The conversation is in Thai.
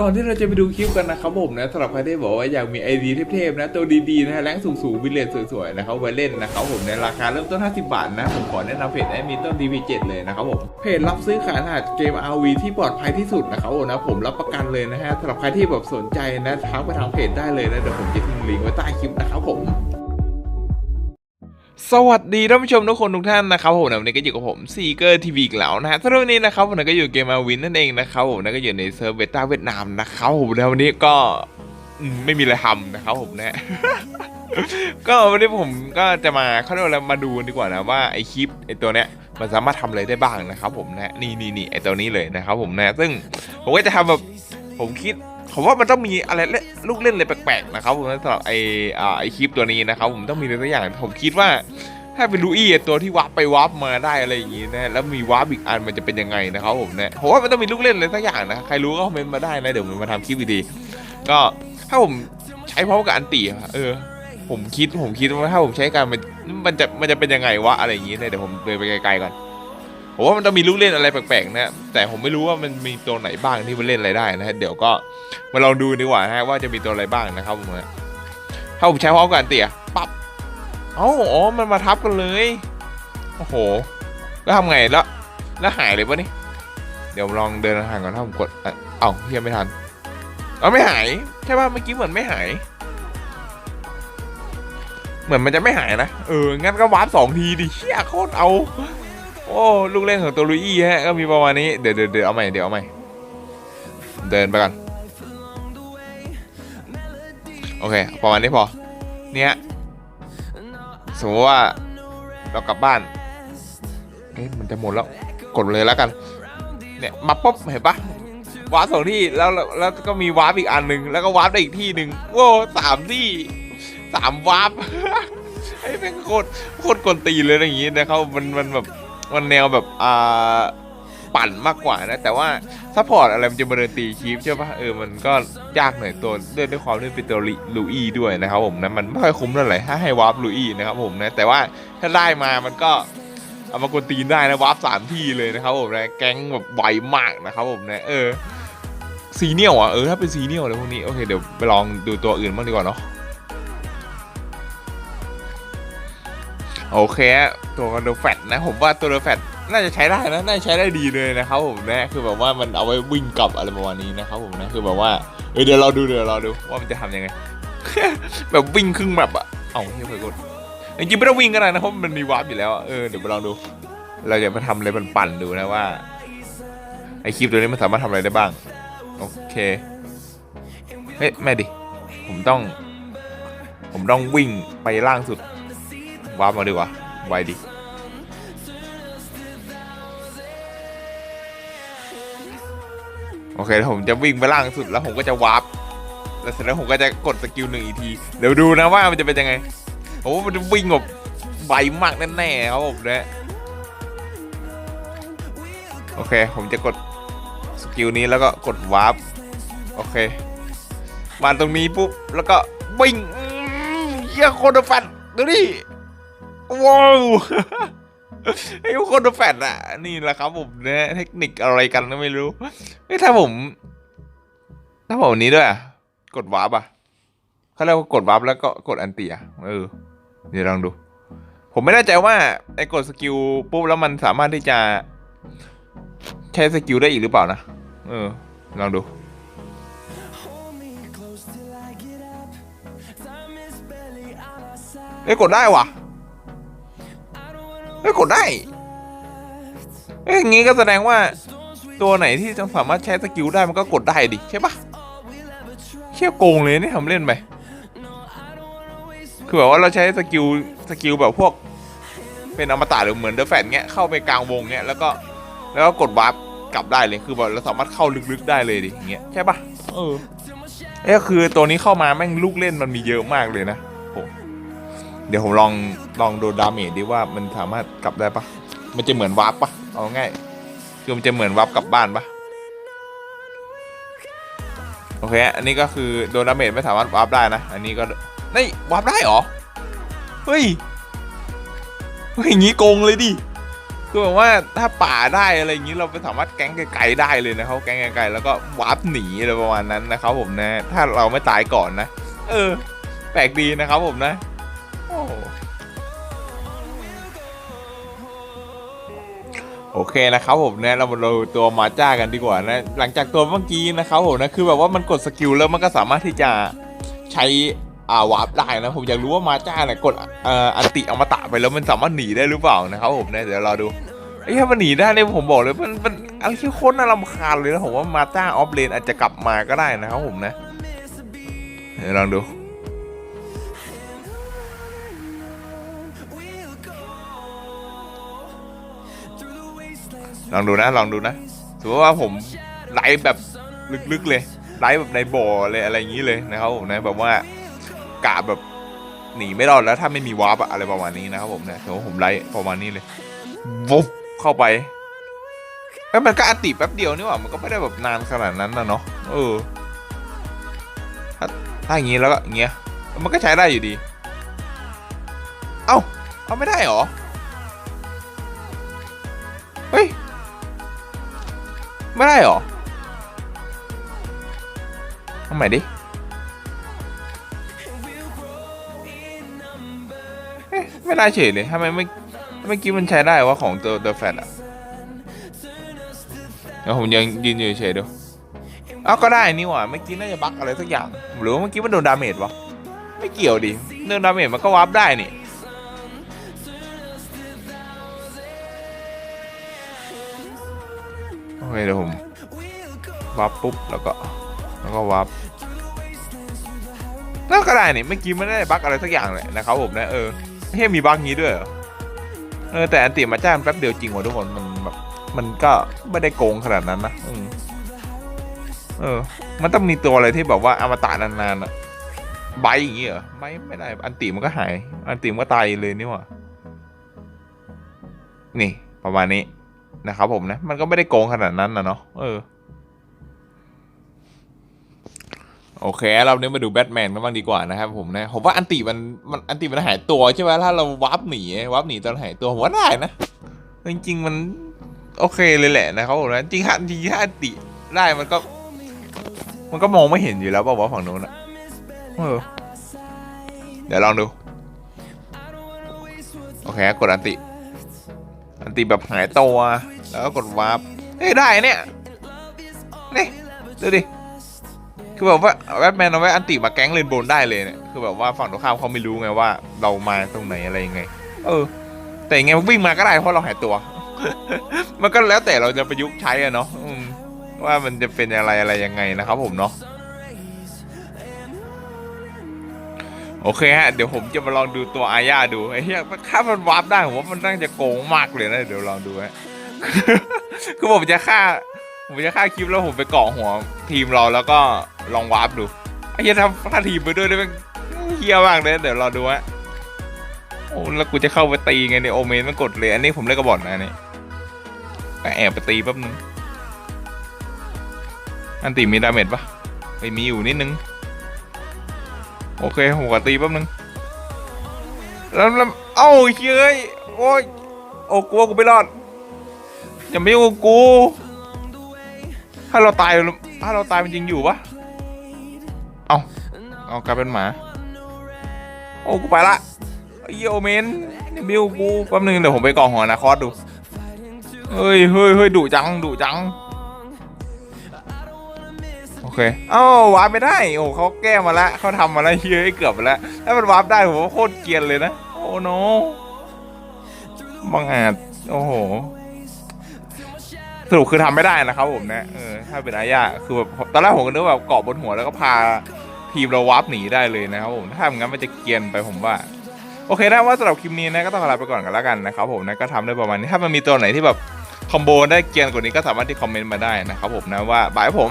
ก่อนที่เราจะไปดูคลิปกันนะครับผมนะสำหรับใครที่บอกว่าอยากมีไอดีเทพๆนะตัวดีๆนะฮะแรงสูงๆวิเลนสวยๆนะครับไว้เล่นนะครับผมในราคาเริ่มต้น 50 บาทนะ ผมขอแนะนำเพจแอดมินต้น DP7 เลยนะครับผมเพจรับซื้อขายรหัสเกม RV ที่ปลอดภัยที่สุดนะครับผมนะผมรับประกันเลยนะฮะสำหรับใครที่แบบสนใจนะทักไปทางเพจได้เลยนะเดี๋ยวผมจะทิ้งลิงก์ไว้ใต้คลิปนะครับผม สวัสดีท่านผู้ชมทุกคนทุกท่านนะครับผมนะวันนี้ก็อยู่กับผมซีเกอร์ทีวีอีกแล้วนะฮะสำหรับวันนี้นะครับผมก็อยู่เกมมาวินนั่นเองนะครับผมนะก็อยู่ในเซิร์ฟเบต้าเวียดนามนะครับผมนะวันนี้ก็ไม่มีอะไรทำนะครับผมนะก็วันนี้ผมก็จะมาเขาเรียกว่าอะไรมาดูดีกว่านะว่าไอคลิปไอตัวเนี้ยมันสามารถทำอะไรได้บ้างนะครับผมนะนี่นี่นี่ไอตัวนี้เลยนะครับผมนะซึ่งผมก็จะทำแบบผมคิด ผมว่ามันต้องมีอะไรเล่นลูกเล่นอะไรแปลกๆนะครับผมสำหรับไอไอคลิปตัวนี้นะครับผมต้องมีอะไรสักอย่างผมคิดว่าถ้าเป็นลูอี้ตัวที่วับไปวับมาได้อะไรอย่างงี้นะแล้วมีวับอีกอันมันจะเป็นยังไงนะครับผมเนี่ยผมว่ามันต้องมีลูกเล่นอะไรสักอย่างนะใครรู้ก็คอมเมนต์มาได้นะเดี๋ยวผมมาทำคลิปดีๆก็ถ้าผมใช้พร้อมกับอันตีเออ ผมคิดผมคิดว่าถ้าผมใช้การมันมันจะมันจะเป็นยังไงวะอะไรอย่างงี้เนี่ยเดี๋ยวผมเดินไปไกลๆก่อน ผมว่ามันต้องมีลูกเล่นอะไรแปลกๆนะแต่ผมไม่รู้ว่ามันมีตัวไหนบ้างที่มันเล่นอะไรได้นะฮะเดี๋ยวก็มาลองดูดีกว่าฮะว่าจะมีตัวอะไรบ้างนะครับผมถ้าผมใช้พร้อมกับอันตีอะปั๊บเอ้าอ๋อมันมาทับกันเลยโอ้โห แล้วทำไงแล้วแล้วหายเลยปะนี่เดี๋ยวลองเดินห่างก่อนถ้าผมกดเอ้าเฮียไม่ทันเอ้าไม่หายใช่ป่ะเมื่อกี้เหมือนไม่หาย เหมือนมันจะไม่หายนะเอองั้นก็วาร์ปสองทีดิเชี่ยโคตรเอา โอ้ลูกเล่นของตัวลุยฮะก็มีประมาณนี้เดี๋ยวเดี๋ยวเดี๋ยวเอาใหม่เดี๋ยวเอาใหม่เดินไปก่อนโอเคประมาณนี้พอเนี่ยสมมติว่าเรากลับบ้านเอ๊ะมันจะหมดแล้วกดเลยแล้วกัน เนี่ยมาปุ๊บเห็นปะวาร์ปสองที่แล้วแล้วแล้วก็มีวาร์ปอีกอันหนึ่งแล้วก็วาร์ปได้อีกที่หนึ่งโว้สามที่สามวาร์ปไอ้แม่งโคตรโคตรกวนตีเลยอย่างงี้นะครับมันมันแบบ มันแนวแบบอ่าปั่นมากกว่านะ แต่ว่าซัพพอร์ตอะไรมันจะมาเดินตีคีฟใช่ปะเออมันก็ยากหน่อยตัวด้วยด้วยความที่เป็นตัวลูอี้ด้วยนะครับผมนะมันไม่ค่อยคุ้มเท่าไหร่ถ้าให้วาร์ปลูอี้นะครับผมนะแต่ว่าถ้าได้มามันก็เอามากวนตีนได้นะวาร์ปสามที่เลยนะครับผมนะแก๊งแบบไวมากนะครับผมนะเออซีเนียลอะเออถ้าเป็นซีเนียลอะไรพวกนี้โอเคเดี๋ยวไปลองดูตัวอื่นบ้างดีกว่าเนาะโอเค ตัวโดแฟตนะผมว่าตัวโดแฟตน่าจะใช้ได้นะน่าจะใช้ได้ดีเลยนะครับผมนะคือแบบว่ามันเอาไว้วิ่งกลับอะไรประมาณนี้นะครับผมนะคือแบบว่าเออเดี๋ยวเราดูเดี๋ยวเราดูว่ามันจะทำยังไง แบบวิ่งครึ่งแบบอะเอ้าเฮ้ยเพื่อนกดจริงๆไม่ต้องวิ่งก็ได้นะเพราะมันมีวาร์ปอยู่แล้วเออเดี๋ยวไปลองดู เราจะมาทำอะไรปั่นๆดูนะว่าไอคลิปตัวนี้มันสามารถทำอะไรได้บ้าง โอเคเฮ้ยแม่ดิผมต้อง ผมต้องวิ่งไปล่างสุดวาร์ปมาดีกว่า ไวดิโอเคแล้วผมจะวิ่งไปล่างสุดแล้วผมก็จะวาร์ปแล้วเสร็จแล้วผมก็จะกดสกิลหนึ่งอีกที เดี๋ยวดูนะว่ามันจะเป็นยังไงโอ้มันจะวิ่งแบบไวมากแน่ๆครับผมนะโอเค ผมจะกดสกิลนี้แล้วก็กดวาร์ปโอเค มาตรงนี้ปุ๊บ แล้วก็วิ่งอื้อเฮียโคตรฟันดูดิ ว้าวไอ้คนแฟดอะนี่แหละครับผมเนี่ยเทคนิคอะไรกันก็ไม่รู้เอ้ยถ้าผม ถ้าผมนี้ด้วยอะกดวาร์ปอะเขาเรียกว่ากดวาร์ปแล้วก็กดอันตีอะเออเดี๋ยวลองดู ผมไม่แน่ใจว่าไอ้กดสกิลปุ๊บแล้วมันสามารถที่จะ ใช้สกิลได้อีกหรือเปล่านะเออลองดูเอ้ยกดได้ว่ะ เฮ้ยกดได้เอ้ยงี้ก็แสดงว่าตัวไหนที่จะสามารถใช้สกิลได้มันก็กดได้ดิใช่ปะเชี่ยโกงเลยนี่ทำเล่นไปคือแบบว่าเราใช้สกิลสกิลแบบพวก เป็นอมตะหรือเหมือนเดอะแฟนเงี้ยเข้าไปกลางวงเงี้ยแล้วก็แล้วก็กดวาร์ปกลับได้เลยคือแบบเราสามารถเข้าลึกๆได้เลยดิอย่างเงี้ยใช่ปะเออเอ้คือตัวนี้เข้ามาแม่งลูกเล่นมันมีเยอะมากเลยนะ เดี๋ยวผมลองลองดูดาเมจดิว่ามันสามารถกลับได้ปะมันจะเหมือนวาร์ปปะเอาง่ายคือมันจะเหมือนวาร์ปกลับบ้านปะโอเคอันนี้ก็คือโดนดาเมจไม่สามารถวาร์ปได้นะ อันนี้ก็นี่วาร์ปได้หรอเฮ้ยเฮ้ยอย่างงี้โกงเลยดิคือแบบว่าถ้าป่าได้อะไรอย่างนี้เราไปสามารถแก๊งไกลๆได้เลยนะครับแก๊งไกลๆแล้วก็วาร์ปหนีอะไรประมาณนั้นนะครับผมนะ ถ้าเราไม่ตายก่อนนะ เออ แปลกดีนะครับผมนะ โอเคนะครับผมนะเรามาดูตัวมาจ้ากันดีกว่านะหลังจากตัวเมื่อกี้นะครับผมนะคือแบบว่ามันกดสกิลแล้วมันก็สามารถที่จะใช้อ่าวาร์ปได้นะผมอยากรู้ว่ามาจ้าเนี่ยกดเอ่ออันติอมตะไปแล้วมันสามารถหนีได้หรือเปล่านะครับผมนะเดี๋ยวราดูไอ้ถ้ามันหนีได้เนี่ยผมบอกเลยมันมันอะไรที่โคตรน่ารำคาญเลยนะผมว่ามาจ้าออฟเลนอาจจะกลับมาก็ได้นะครับผมนะเดี๋ยวลองดู ลองดูนะลองดูนะถือว่าผมไลฟ์แบบลึกๆเลยไลฟ์แบบในบ่อเลยอะไรอย่างนี้เลยนะครับผมนะแบบว่ากะแบบหนีไม่รอดแล้วถ้าไม่มีวาร์ปอะไรประมาณนี้นะครับผมนะถือว่าผมไลฟ์ประมาณนี้เลยวุบเข้าไปแล้วมันก็อัติแป๊บเดียวนี่หว่ามันก็ไม่ได้แบบนานขนาดนั้นนะเนาะเออถ้าถ้าอย่างนี้แล้วก็อย่างเงี้ยมันก็ใช้ได้อยู่ดี เอ้าเอาไม่ได้เหรอ เฮ้ย ไม่ได้หรอทำใหม่ดิไม่ได้เฉยเลยทำไมไม่เมื่อกี้มันใช้ได้วะของตัวตัวแฟตอะเดี๋ยวผมยังยืนอยู่เฉยดูเอ้าก็ได้นี่หว่าเมื่อกี้น่าจะบั๊กอะไรสักอย่าง หรือว่าเมื่อกี้มันโดนดาเมจวะไม่เกี่ยวดิโดนดาเมจมันก็วาร์ปได้นี่ โอเคเดี๋ยวผมวับปุ๊บแล้วก็แล้วก็วับแล้วก็ได้นี่เมื่อกี้ไม่ได้บั๊กอะไรสักอย่างเลยนะครับผมนะเออเฮ้ยมีบั๊กงี้ด้วยเอเออแต่อันติมาจ้างแป๊บเดียวจริงว่ะทุกคนมันแบบมันก็ไม่ได้โกงขนาดนั้นนะอืมเออ มันต้องมีตัวอะไรที่แบบว่าอมตะนานๆอะใบอย่างงี้เหรอไม่ไม่ได้ อันติมันก็หาย อันติมันก็ตายเลยนี่หว่านี่ประมาณนี้ นะครับผมนะ มันก็ไม่ได้โกงขนาดนั้นนะเนาะเออ โอเค เราเนี้ยมาดูแบทแมนกันบ้างดีกว่านะครับผมนะ ผมว่าอันติมันมันอันติมันหายตัวใช่ไหมถ้าเราวับหนีวับหนีตอนหายตัวผมว่าได้นะ จริงๆมัน โอเคเลยแหละนะครับผมนะจริงฮะจริงๆถ้าอันติได้มันก็ มันก็มองไม่เห็นอยู่แล้วเปล่าวฝั่งนู้นอะเออเดี๋ยวลองดู โอเค กดอันติ อันตีแบบหายตัว แล้วก็กดวาร์ปเฮ้ยได้เนี่ยนี่ดูดิคือแบบว่าแบทแมนเอาไว้อันติมาแก๊งเลนโบนได้เลยเนี่ยคือแบบว่าฝั่งตรงข้ามเขาไม่รู้ไงว่า เรามาตรงไหนอะไรยังไง เออ แต่ยังไงวิ่งมาก็ได้เพราะเราหายตัว มันก็แล้วแต่เราจะประยุกต์ใช้อะเนาะว่ามันจะเป็นอะไรอะไรยังไงนะครับผมเนาะโอเคฮะ เดี๋ยวผมจะมาลองดูตัวอาญาดูไอ้เหี้ยถ้ามันวาร์ปได้ผมว่ามันน่าจะโกงมากเลยนะ เดี๋ยวลองดูฮะ คือผมจะฆ่า ผมจะฆ่าคลิปแล้วผมไปเกาะหัว ทีมเราแล้วก็ลองวาร์ปดูไอ้เหี้ยถ้าถ้าทีมไปด้วยได้เป็นเฮี้ยมากเลยเดี๋ยวรอดูฮะโอ้แล้วกูจะเข้าไปตีไงเนี่ยโอเมนมันกดเลย อันนี้ผมเล่นกระบอกนะนี่แอบไปตีแป๊บนึงอันตีมีดาเมจปะไม่มีอยู่นิดนึงโอเคผมขอตีแป๊บนึงแล้วแล้วเอ้าเฮ้ยโอ้ยโอ้กลัวกูไม่รอด อย่าไม่ยุ่งกับกู ถ้าเราตาย ถ้าเราตายมันจริงอยู่ปะเอาเอากลายเป็นหมา โอ้กูไปละเยโอเมนอย่าไม่ยุ่งกับกูแป๊บนึงเดี๋ยวผมไปกองหัวนะคอสดู เฮ้ยเฮ้ยเฮ้ยดุจังดุจัง โอเค เอ้าวาร์ปไม่ได้ โอ้เขาแก้มาแล้วเขาทำมาแล้วเฮ้ยเกือบไปแล้วถ้ามันวาร์ปได้ผมว่าโคตรเกรียนเลยนะ โอ้โนบังอาจโอ้โห รุปคือทำไม่ได้นะครับผมนะเออถ้าเป็นอาญาคือแบบตอนแรกผมก็นึกว่าแบบเกาะบนหัวแล้วก็พาทีมเราวาร์ปหนีได้เลยนะครับผมถ้าอย่างนั้นมันจะเกียนไปผมว่าโอเคนะว่าสำหรับคลิปนี้นะก็ต้องลาไปก่อนกันแล้วกันนะครับผมนะก็ทำได้ประมาณนี้ถ้ามันมีตัวไหนที่แบบคอมโบได้เกียนกว่านี้ก็สามารถที่คอมเมนต์มาได้นะครับผมนะว่าบายผม